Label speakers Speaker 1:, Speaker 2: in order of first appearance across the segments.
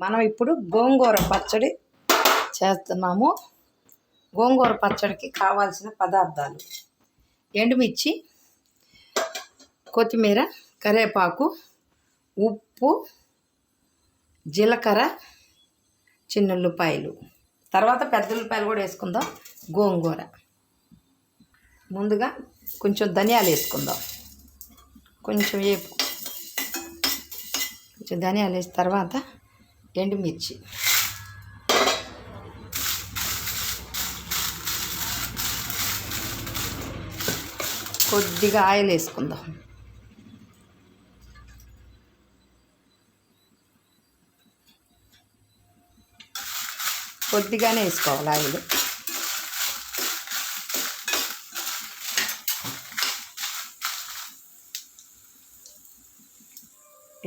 Speaker 1: మనం ఇప్పుడు గోంగూర పచ్చడి చేస్తున్నాము. గోంగూర పచ్చడికి కావాల్సిన పదార్థాలు. ఎండుమిర్చి కొత్తిమీర కరివేపాకు ఉప్పు జీలకర్ర చిన్నుల్లిపాయలు తర్వాత పెద్ద ఉల్లిపాయలు కూడా వేసుకుందాం. గోంగూర. ముందుగా కొంచెం ధనియాలు వేసుకుందాం. కొంచెం వేపు. కొంచెం ధనియాలు వేసిన తర్వాత ఎండుమిర్చి కొద్దిగా ఆయిల్ వేసుకుందాం. కొద్దిగానే వేసుకోవాలి ఆయిల్.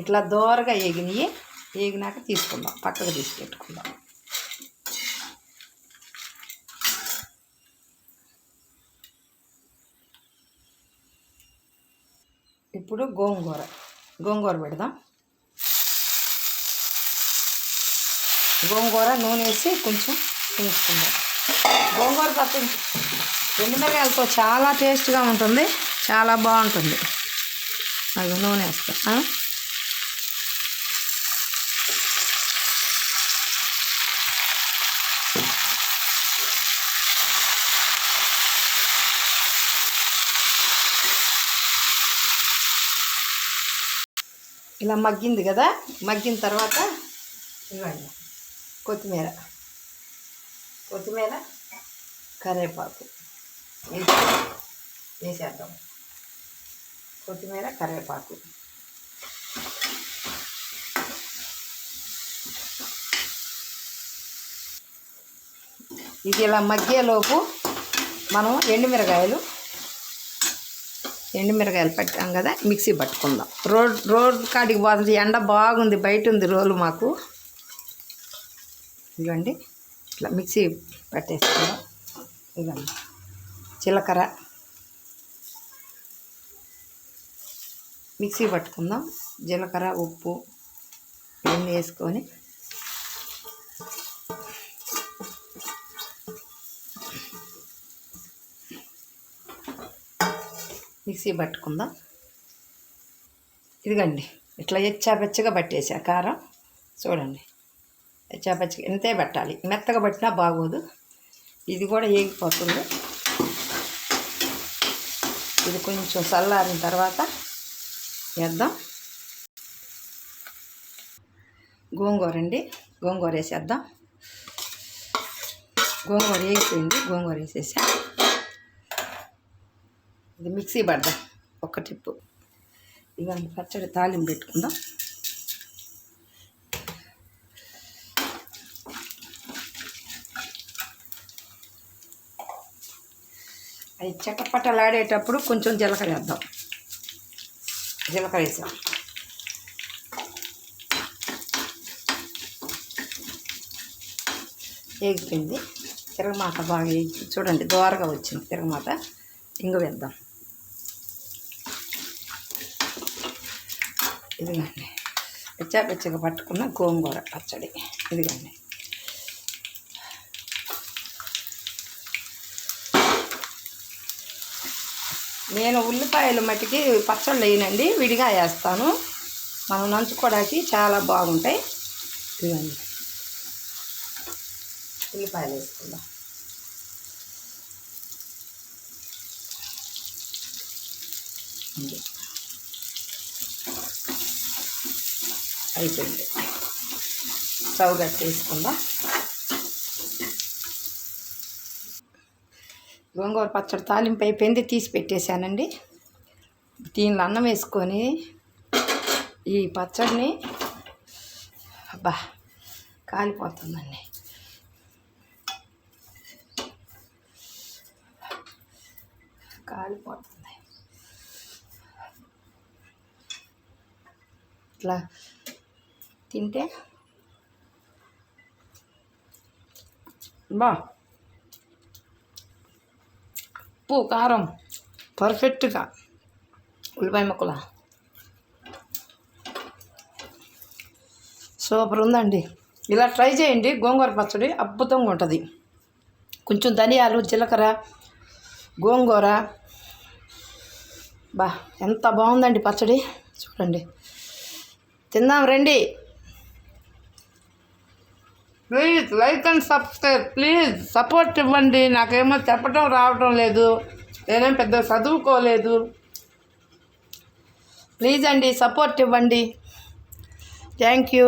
Speaker 1: ఇట్లా దోరగా ఎగినాయి వేగినాక తీసుకుందాం పక్కకు తీసి పెట్టుకుందాం ఇప్పుడు గోంగూర గోంగూర పెడదాం. గోంగూర నూనె వేసి కొంచెం వేసుకుందాం గోంగూర పచ్చడి ఎండు మిరగాయలతో చాలా టేస్ట్గా ఉంటుంది చాలా బాగుంటుంది. అది నూనె వేస్తా ఇలా మగ్గింది కదా మగ్గిన తర్వాత ఇవ్వండి. కొత్తిమీర. కొత్తిమీర కరివేపాకు. వేసి వేసేద్దాం. కొత్తిమీర కరివేపాకు. ఇది ఇలా మగ్గేలోపు మనం ఎండుమిరకాయలు ఎండుమిరకాయలు పెట్టాం కదా మిక్సీ పట్టుకుందాం. రోడ్ రోడ్ కాడికి పోతుంది ఎండ బాగుంది బయట ఉంది రోలు మాకు. ఇదిగోండి ఇట్లా మిక్సీ పట్టేసుకుందాం. ఇదిగోండి జీలకర్ర. మిక్సీ పట్టుకుందాం జీలకర్ర ఉప్పు ఇవన్నీ వేసుకొని మిక్సీ పట్టుకుందాం. ఇదిగండి ఇట్లా ఎచ్చాపెచ్చగా పట్టేసా కారం. చూడండి ఎచ్చాపెచ్చగా ఇంతే పెట్టాలి? మెత్తగా పట్టినా బాగోదు. ఇది కూడా ఏగిపోతుంది. ఇది కొంచెం చల్లారిన తర్వాత వేద్దాం. గోంగూర అండి గోంగూర వేసేద్దాం. గోంగూర వేసింది గోంగూర వేసేసా. ఇది మిక్సీ పడదాం? ఒక టిప్పు. ఇవన్నీ పచ్చడి తాలింపు పెట్టుకుందాం. అవి చటపటలాడేటప్పుడు కొంచెం జీలకర్ర వేద్దాం. జీలకర్ర వేసాం. ఏగిపోయింది. తిరగమాత బాగా ఏగి చూడండి దోరగా వచ్చింది తిరగమాత. ఇంగు వేద్దాం. ఇదిగోండి. పెచ్చగా పట్టుకున్న గోంగూర పచ్చడి. ఇదిగండి. నేను ఉల్లిపాయలు మట్టికి పచ్చళ్ళు వేయనండి విడిగా వేస్తాను. మనం నంచుకోవడానికి చాలా బాగుంటాయి. ఇదిగండి. ఉల్లిపాయలు వేసుకుందాం. ఉంది. అయిపోయింది. స్టవ్ కట్టేసుకుందాం. గోంగూర పచ్చడి తాలింపు అయిపోయింది తీసి పెట్టేశానండి. దీనిలో అన్నం వేసుకొని ఈ పచ్చడిని అబ్బా కాలిపోతుందండి. కాలిపోతుంది. ఇట్లా తింటే? బా. ఉప్పు కారం. పర్ఫెక్ట్గా. ఉల్లిపాయ ముక్కల. సూపర్ ఉందండి. ఇలా ట్రై చేయండి. గోంగూర పచ్చడి అద్భుతంగా ఉంటుంది. కొంచెం ధనియాలు జీలకర్ర గోంగూర. బా ఎంత బాగుందండి పచ్చడి. చూడండి. తిందాం రండి. Please like and subscribe. Please support ఇవ్వండి. నాకేమో చెప్పటం రావటం లేదు. నేనేం పెద్ద చదువుకోలేదు. ప్లీజ్ అండి సపోర్ట్ ఇవ్వండి. Thank you.